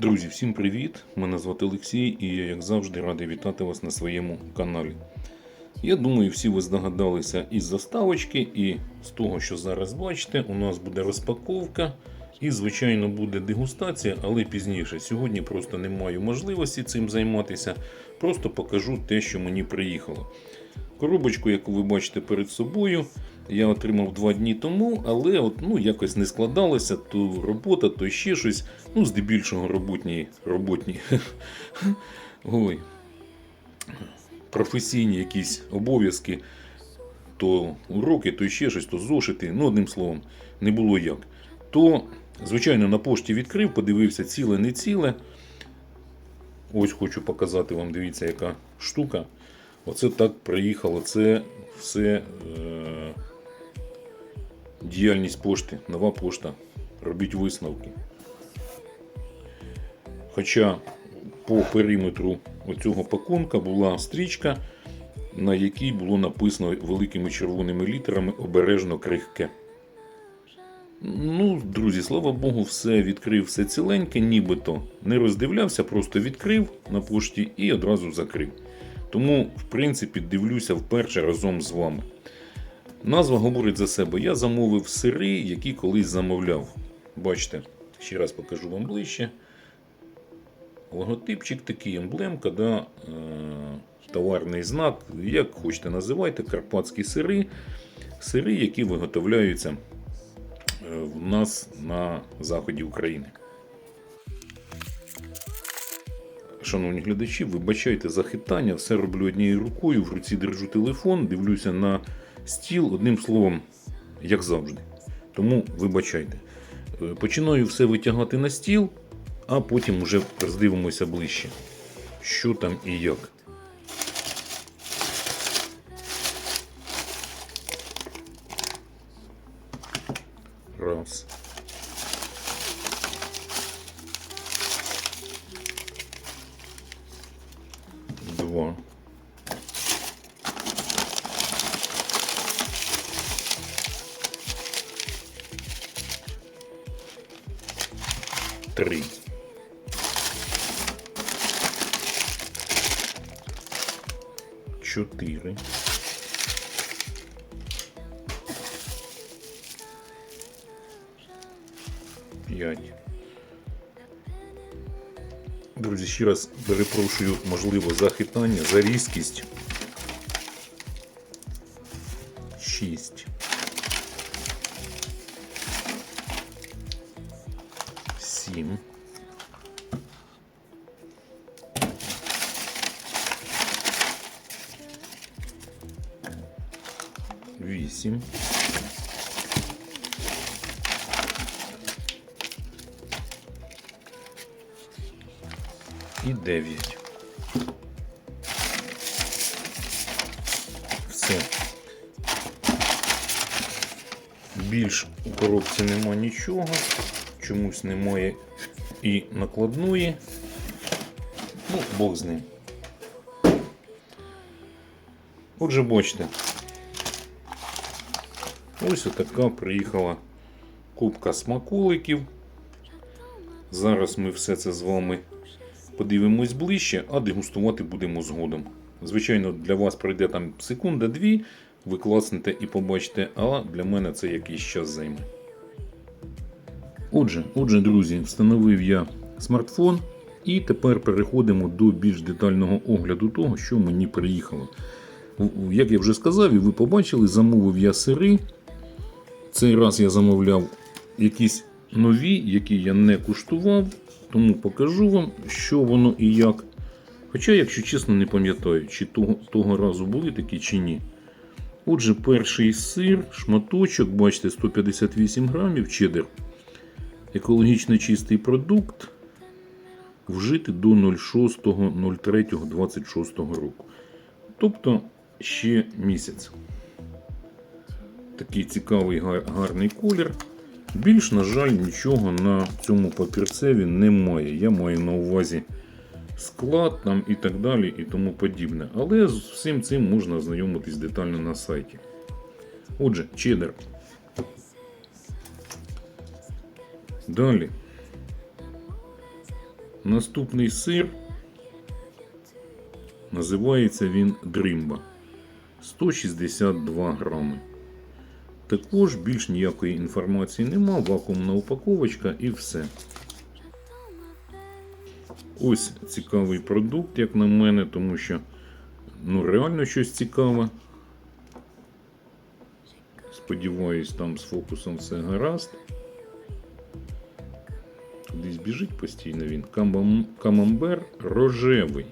Друзі, всім привіт! Мене звати Олексій і я, як завжди, радий вітати вас на своєму каналі. Я думаю, всі ви здогадалися із заставочки, і з того, що зараз бачите, у нас буде розпаковка і, звичайно, буде дегустація, але пізніше. Сьогодні просто не маю можливості цим займатися. Просто покажу те, що мені приїхало. Коробочку, яку ви бачите перед собою, я отримав два дні тому, але от, ну, якось не складалося, то робота, то ще щось. Ну, здебільшого роботні, роботні ой, професійні якісь обов'язки, то уроки, то ще щось, то зошити. Ну, одним словом, не було як. То, звичайно, на пошті відкрив, подивився ціле, не ціле. Ось хочу показати вам, дивіться, яка штука. Оце так приїхало. Це все е, діяльність пошти, нова пошта. Робіть висновки. Хоча по периметру оцього пакунка була стрічка, на якій було написано великими червоними літерами обережно крихке. Ну, друзі, слава Богу, все відкрив, все ціленьке, нібито не роздивлявся, просто відкрив на пошті і одразу закрив. Тому, в принципі, дивлюся вперше разом з вами. Назва говорить за себе. Я замовив сири, які колись замовляв. Бачите, ще раз покажу вам ближче. Логотипчик такий, емблемка, да, е, товарний знак, як хочете називайте, карпатські сири. Сири, які виготовляються е, в нас на заході України. Шановні глядачі, вибачайте за хитання, все роблю однією рукою, в руці держу телефон, дивлюся на стіл, одним словом, як завжди. Тому вибачайте. Е, Починаю все витягати на стіл, а потім вже роздивимося ближче, що там і як. Раз. Два. Три. Чотири. П'ять. Друзі, ще раз перепрошую, можливо, за хитання, за різкість. 6. 7. 8. і 9. Все. Більш у коробці нема нічого, чомусь немає і накладної. Ну, Бог з ним. Отже, бачите. Ось отака приїхала кубка смаколиків. Зараз ми все це з вами подивимось ближче, а дегустувати будемо згодом. Звичайно, для вас пройде там секунда-дві, ви класнете і побачите, а для мене це якийсь час займе. Отже, отже, друзі, встановив я смартфон і тепер переходимо до більш детального огляду того, що мені приїхало. Як я вже сказав, і ви побачили, замовив я сири. Цей раз я замовляв якісь нові, які я не куштував. Тому покажу вам, що воно і як. Хоча, якщо чесно, не пам'ятаю, чи того, того разу були такі, чи ні. Отже, перший сир, шматочок, бачите, 158 грамів, чедер. Екологічно чистий продукт. Вжити до 06.03.26 року. Тобто ще місяць. Такий цікавий гарний колір. Більш, на жаль, нічого на цьому папірцеві немає. Я маю на увазі склад там і так далі і тому подібне. Але з всім цим можна ознайомитись детально на сайті. Отже, чедер. Далі. Наступний сир. Називається він Дримба. 162 грами. Також більш ніякої інформації нема, вакуумна упаковочка і все. Ось цікавий продукт, як на мене, тому що ну, реально щось цікаве. Сподіваюсь, там з фокусом все гаразд. Біжить постійно він. Камам- Камамбер рожевий.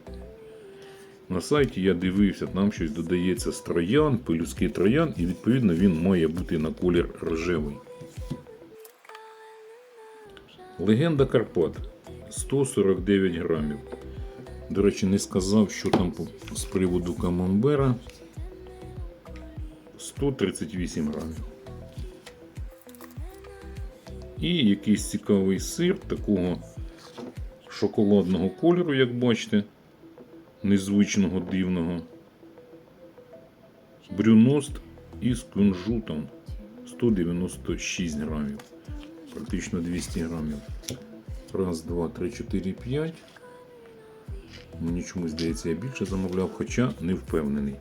На сайті я дивився, там щось додається з троян, пелюстки троян, і відповідно він має бути на колір рожевий. Легенда Карпат 149 грамів. До речі, не сказав, що там з приводу камамбера 138 грамів. І якийсь цікавий сир такого шоколадного кольору, як бачите, незвичного дивного. Брюност із кунжутом 196 грамів. Практично 200 грамів. Раз, два, три, чотири, п'ять. Мені чомусь здається, я більше замовляв, хоча не впевнений.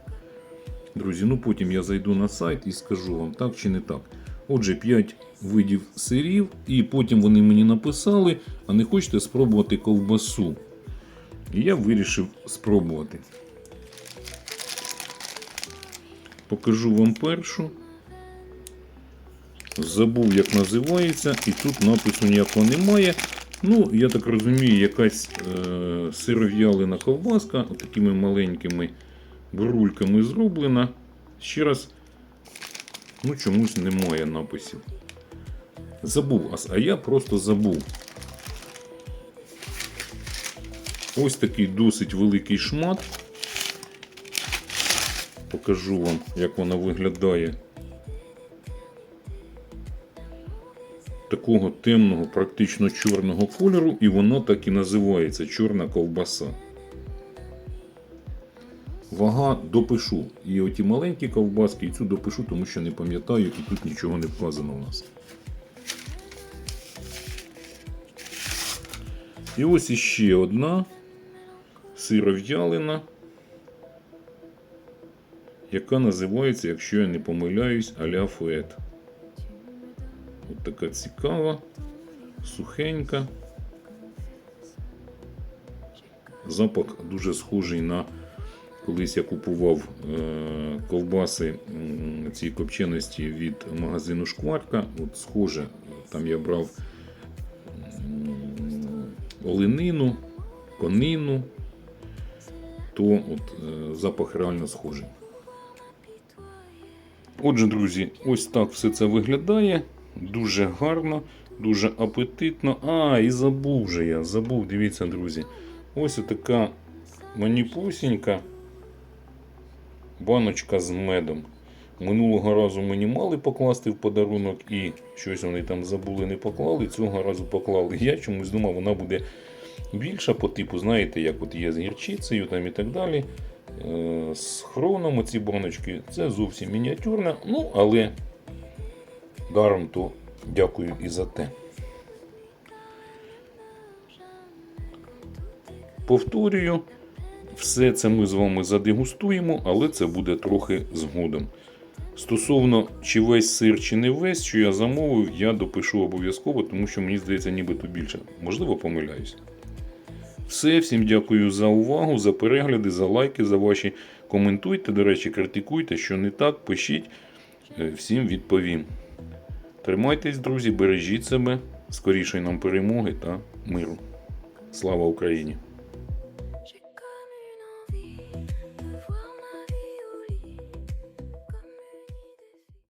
Друзі, ну потім я зайду на сайт і скажу вам так чи не так. Отже, 5 видів сирів, і потім вони мені написали, а не хочете спробувати ковбасу. І я вирішив спробувати. Покажу вам першу. Забув, як називається, і тут напису ніякого немає. Ну, я так розумію, якась е, сиров'ялина ковбаска, такими маленькими бурульками зроблена. Ще раз, ну чомусь немає написів. Забув, а я просто забув. Ось такий досить великий шмат. Покажу вам, як вона виглядає. Такого темного, практично чорного кольору, і воно так і називається чорна ковбаса. Вага допишу. І оті маленькі ковбаски, і цю допишу, тому що не пам'ятаю, і тут нічого не вказано у нас. І ось іще одна сиров'ялина, яка називається, якщо я не помиляюсь, аля фует. От така цікава, сухенька. Запах дуже схожий на колись я купував е, ковбаси цієї копченості від магазину Шкварка. От схоже, там я брав оленину, конину, то от, е, запах реально схожий. Отже, друзі, ось так все це виглядає. Дуже гарно, дуже апетитно. А, і забув же я, забув, дивіться, друзі. Ось така маніпусінька баночка з медом. Минулого разу мені мали покласти в подарунок і щось вони там забули, не поклали. Цього разу поклали. Я чомусь думав, вона буде більша по типу, знаєте, як от є з гірчицею там і так далі. Е, З хроном ці баночки. Це зовсім мініатюрна. Ну, але даром то дякую і за те. Повторюю, все це ми з вами задегустуємо, але це буде трохи згодом. Стосовно чи весь сир, чи не весь, що я замовив, я допишу обов'язково, тому що мені здається, нібито більше. Можливо, помиляюсь. Все, всім дякую за увагу, за перегляди, за лайки, за ваші коментуйте. До речі, критикуйте, що не так, пишіть. Е, Всім відповім. Тримайтесь, друзі, бережіть себе, скорішої нам перемоги та миру. Слава Україні!